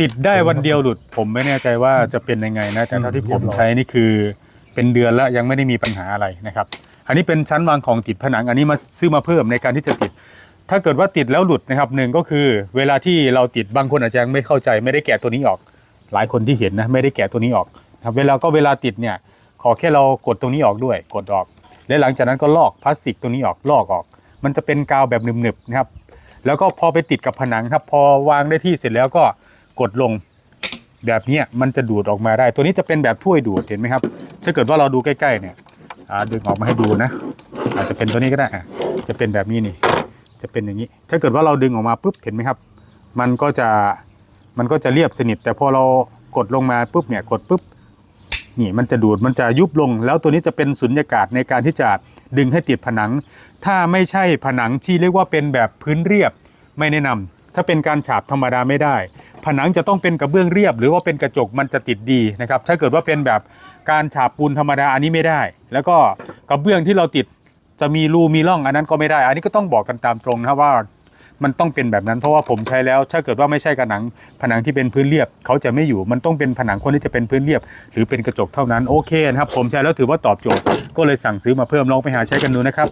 ติดได้วันเดียวหลุด ผมไม่แน่ใจว่าจะเป็นยังไงนะแต่เท่าที่ผมใช้นี่คือเป็นเดือนแล้วยังไม่ได้มีปัญหาอะไรนะครับ อันนี้เป็นชั้นวางของติดผนัง อันนี้มาซื้อมาเพิ่มในการที่จะติด ถ้าเกิดว่าติดแล้วหลุดนะครับหนึ่งก็คือ เวลาที่เราติดบางคนอาจจะยังไม่เข้าใจ ไม่ได้แกะตัวนี้ออก หลายคนที่เห็นนะไม่ได้แกะตัวนี้ออกนะครับเวลาก็เวลาติดเนี่ยขอแค่เรากดตรงนี้ออกด้วย กดออก และหลังจากนั้นก็ลอกพลาสติกตรงนี้ออกลอกออก มันจะเป็นกาวแบบหนึบๆนะครับแล้วก็พอไปติดกับผนังครับพอวางได้ที่เสร็จแล้วก็ กดลงแบบนี้มันจะดูดออกมาได้ ตัวนี้จะเป็นแบบถ้วยดูดเห็นไหมครับถ้าเกิดว่าเราดูใกล้ๆเนี่ยดึงออกมาให้ดูนะ อาจจะเป็นตัวนี้ก็ได้จะเป็นแบบนี้นี่ จะเป็นอย่างนี้ ถ้าเกิดว่าเราดึงออกมาปุ๊บเห็นไหมครับ มันก็จะมันก็จะเรียบสนิท แต่พอเรากดลงมาปุ๊บเนี่ยกดปุ๊บนี่มันจะดูดมันจะยุบลง แล้วตัวนี้จะเป็นสุญญากาศในการที่จะดึงให้ติดผนัง ถ้าไม่ใช่ผนังที่เรียกว่าเป็นแบบพื้นเรียบไม่แนะนำถ้าเป็นการฉาบธรรมดาไม่ได้ ผนังจะต้องเป็นกระเบื้องเรียบ หรือว่าเป็นกระจกมันจะติดดีนะครับถ้าเกิดว่าเป็นแบบการฉาบปูนธรรมดาอันนี้ไม่ได้ แล้วก็กระเบื้องที่เราติดจะมีรูมีร่องอันนั้นก็ไม่ได้ อันนี้ก็ต้องบอกกันตามตรงนะว่ามันต้องเป็นแบบนั้นเพราะว่าผมใช้แล้ว ถ้าเกิดว่าไม่ใช่กระหนังผนังที่เป็นพื้นเรียบ เขาจะไม่อยู่มันต้องเป็นผนังคนที่จะเป็นพื้นเรียบ หรือเป็นกระจกเท่านั้นโอเคนะครับผมใช้แล้วถือว่าตอบโจทย์ ก็เลยสั่งซื้อมาเพิ่มลองไปหาใช้กันดูนะครับ